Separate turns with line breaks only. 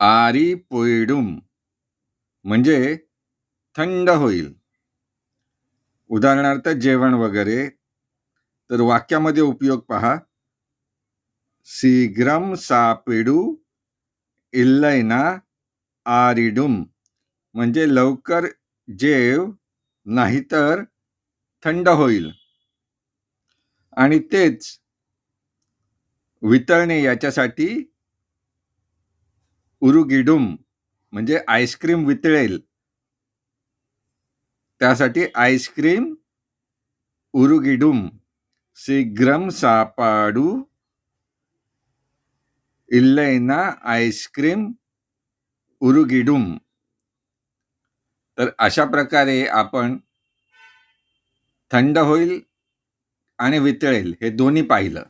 आरी पोयडुम म्हणजे थंड होईल. उदाहरणार्थ जेवण वगैरे. तर वाक्यामध्ये उपयोग पहा. शीघ्रम सापिडू इल्लैना आरिडुम. म्हणजे लवकर जेव नाहीतर थंड होईल. आणि तेच वितळणे याच्यासाठी उरुगिडुम म्हणजे आईस्क्रीम वितळेल. त्यासाठी आईस्क्रीम उरुगिडुम शीघ्रम सापाडू इल्लैना आईस्क्रीम उरुगिडुम. तर अशा प्रकारे आपण थंड होईल आणि वितळेल हे दोन्ही पाहिलं.